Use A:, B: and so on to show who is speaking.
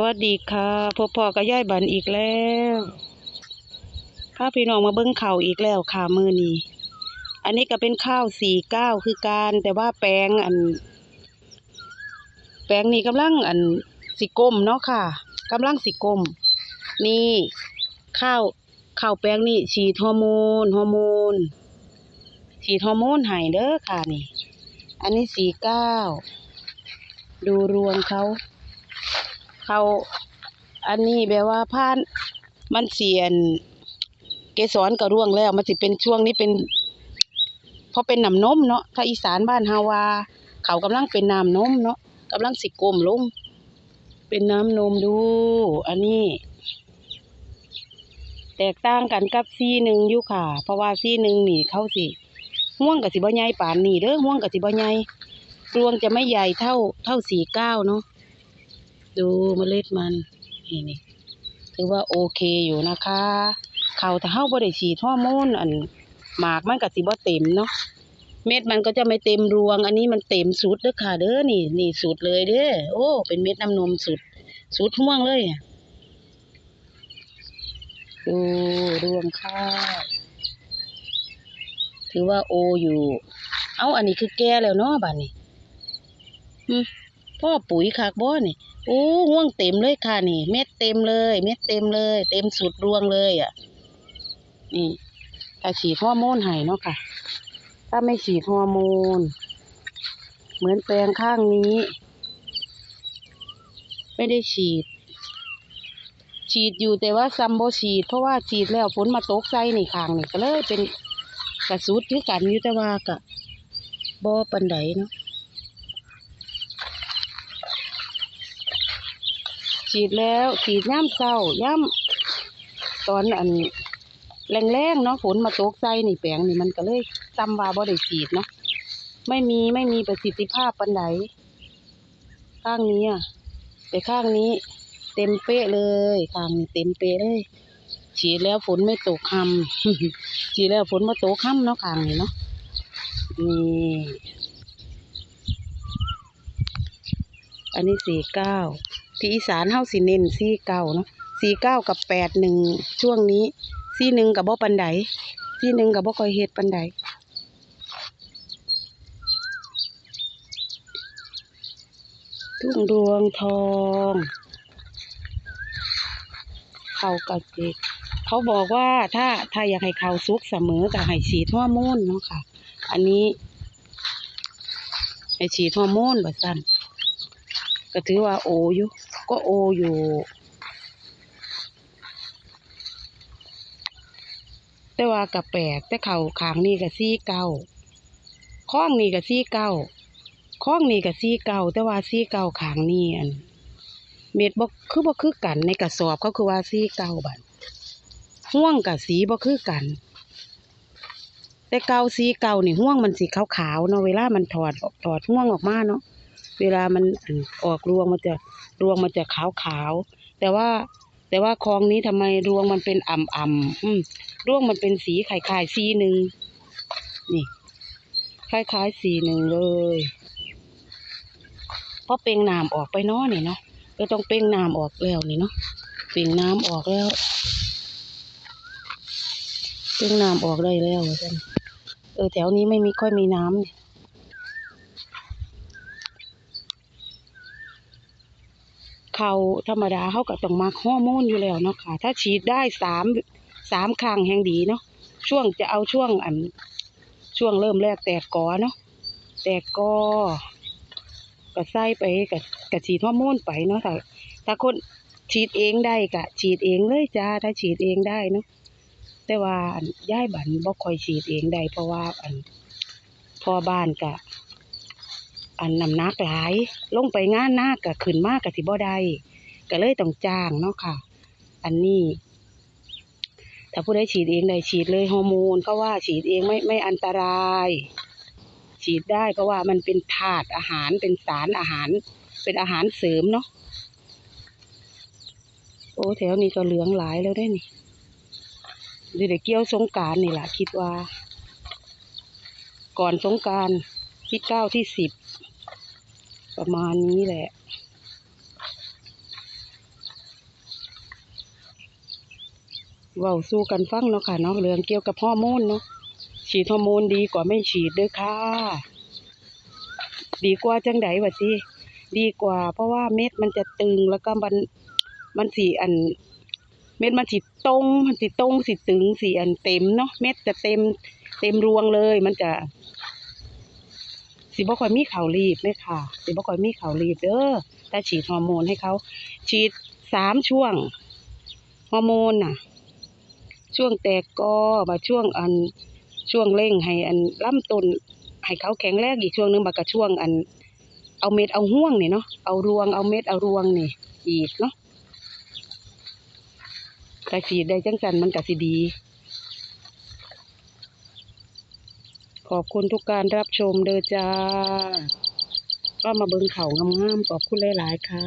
A: วัสดีค่ะพบพ่อกับย่ายบันอีกแล้วพาพี่น้องมาเบิ้งข่าวอีกแล้วค่ะมือนี้ อันนี้ก็เป็นข้าวสี่เก้าคือการแต่ว่าแปลงอัน แปลงนี้กำลังอันสิกลมเนาะค่ะกำลังสิกลมนี่ข้าวข้าวแปลงนี่ฉีดฮอร์โมนฮอร์โมนฉีดฮอร์โมนให้เด้อค่ะนี่ อันนี้สี่เก้าดูรวงเขา เขาอันนี้แบบว่าผ่านมันเสียน เกสรก็ร่วงแล้ว มันสิเป็นช่วงนี้เป็นพราะเป็นน้ำนมเนาะถ้าอีสานบ้านฮาวา เขากำลังเป็นน้ำนมเนาะกำลังสิกลมลง เป็นน้ำนมดู อันนี้ แตกต่างกันกับซีหนึ่งอยู่ค่ะ เพราะว่าซีหนึ่งนี่เขาสิห่วงกับสิบ่ใหญ่ป่านนี่เด้อห่วงกับสิบ่ใหญ่รวงจะไม่ใหญ่เท่าเท่าสี่เก้าเนาะ ดูเมล็ดมันนี่นี่ถือว่าโอเคอยู่นะคะเขาถ้าเฮาบ่ได้ฉีดฮอร์โมนอันหมากมันก็สิบ่เต็มเนาะเม็ดมันก็จะไม่เต็มรวง อันนี้มันเต็มสุดเด้อค่ะ เด้อนี่นี่สุดเลยเด้อโอ้เป็นเม็ดน้ำนมสุด สุดห่วงเลยดูรวงข้าวถือว่าโออยู่ เอ้าอันนี้คือแก่แล้วเนาะบัดนี้หึพ่อปุ๋ยคักบ่นี่ โอ้ห่วงเต็มเลยค่ะนี่ เม็ดเต็มเลย เม็ดเต็มเลย เต็มสุดรวงเลยอะ นี่ถ้าฉีดฮอร์โมนให้เนาะค่ะ ถ้าไม่ฉีดฮอร์โมน เหมือนแปลงข้างนี้ ไม่ได้ฉีด ฉีดอยู่แต่ว่าซัมโบฉีด เพราะว่าฉีดแล้วฝนมาตกใส่นี่ข้างนี่ก็เลยเป็นกระสุดคือกันอยู่แต่ว่ากะบ่ปันไดเนาะ ฉีดแล้วฉีดย่ำเศร้าย่ำตอนอันแรงๆเนาะฝนมาตกใส่นี่แปลงนี่มันก็เลยจำว่าบ่ได้ฉีดเนาะไม่มีไม่มีประสิทธิภาพปันไดข้างนี้อะแต่ข้างนี้ เต็มเป๊ะเลยข้างนี้เต็มเป๊ะเลย ฉีดแล้วฝนไม่ตกคำฉีดแล้วฝนมาตกค่ำเนาะข้างนี้เนาะนี่อันนี้สี่เก้า ที่อีสานเฮาสิเน้นสี่เก้าเนาะสี่เก้ากับแปดหนึ่งช่วงนี้สี่หนึ่งกับบ่ปันไดสี่หนึ่งกับบ่ค่อยเฮ็ดปันไดทุ่งดวงทองเขากระจิกเขาบอกว่าถ้าถ้าอยากให้เขาสุกเสมอก็ให้ฉีดฮอร์โมนเนาะค่ะ อันนี้ให้ฉีดฮอร์โมนแบบสั้นก็ถือว่าโออยู่ ก็โออยู่ แต่ว่ากับแปลกแต่เขาขางนี่กับซี่เก้าข้องนี่กับซี่เก้าข้องนี่กับซี่เก้าแต่ว่าซี่เก้าขางนี่อันเม็ดบ่คือบ่คือกันในกระสอบเขาคือว่าซี่เก้าบัดห่วงกับสีบ่คือกัน แต่เก้าสีเก้านี่ห่วงมันสีขาวๆเนาะเวลามันถอดออกถอดห่วงออกมาเนาะ เวลามันออกรวงมันจะรวงมันจะขาวๆแต่ว่าแต่ว่าคลองนี้ทำไมรวงมันเป็นอ่ำๆอืมรวงมันเป็นสีคล้ายๆสีหนึ่งนี่คล้ายๆสีหนึ่งเลยเพราะเป่งน้ำออกไปเนาะนี่เนาะก็ต้องเป้งน้ำออกแล้วนี่เนาะเป่งน้ำออกแล้วเป้งน้ำออกได้แล้วว่านเออแถวนี้ไม่มีค่อยมีน้ำเนี่ย เขาธรรมดาเขาก็ต้องมาฮอร์โมนอยู่แล้วเนาะค่ะ ถ้าฉีดได้สามสามครั้งแห่งดีเนาะช่วงจะเอาช่วงอัน ช่วงเริ่มแรกแตกกอเนาะแตกกอก็ใส่ไปก็ก็ฉีดฮอร์โมนไปเนาะถ้าถ้าคนฉีดเองได้ก็ฉีดเองเลยจ้าถ้าฉีดเองได้เนาะแต่ว่าอันย้ายบันบ่ค่อยฉีดเองได้เพราะว่าอันพ่อบ้านก็ อันนำนักหลาย ลงไปงานหน้าก็ขึ้นมากก็สิบ่ได้ก็เลยต้องจ้างเนาะค่ะ อันนี้ ถ้าผู้ใดฉีดเองได้ฉีดเลยฮอร์โมนก็ว่าฉีดเองไม่ไม่อันตราย ฉีดได้เพราะว่ามันเป็นธาตุอาหารเป็นสารอาหาร เป็นอาหารเสริมเนาะโอ้แถวนี้ก็เหลืองหลายแล้วได้นี่สิได้เกี่ยวสงการนี่แหละคิดว่า ก่อนสงการที่เก้าที่สิบ ประมาณนี้แหละ เว่าสู้กันฟังเนาะค่ะเนาะเรื่องเกี่ยวกับฮอร์โมนเนาะฉีดฮอร์โมนดีกว่าไม่ฉีดด้วยค่ะ ดีกว่าจังไดวะสิดีกว่า เพราะว่าเม็ดมันจะตึงแล้วก็มันมันสีอัน เม็ดมันสีตรงมันสีตรงสีตึงสีอันเต็มเนาะเม็ดจะเต็มเต็มรวงเลย มันจะ สิบ่ค่อยมีข่าวรีบเลยค่ะ สิบ่ค่อยมีข่าวรีบเด้อถ้าฉีดฮอร์โมนให้เขา ฉีดสามช่วงฮอร์โมนน่ะ ช่วงแตกกอมาช่วงอันช่วงเร่งให้อันลำต้นให้เขาแข็งแรงอีกช่วงหนึงบักกะช่วงอัน เอาเม็ดเอาห่วงนี่เนาะเอารวงเอาเม็ดเอารวงนี่อีกเนาะถ้าฉีดได้จังสันมันก็สิดี ขอบคุณทุกการรับชมเด้อจ้าก็มาเบิ่งเขางามๆขอบคุณหลาย ๆ ค่ะ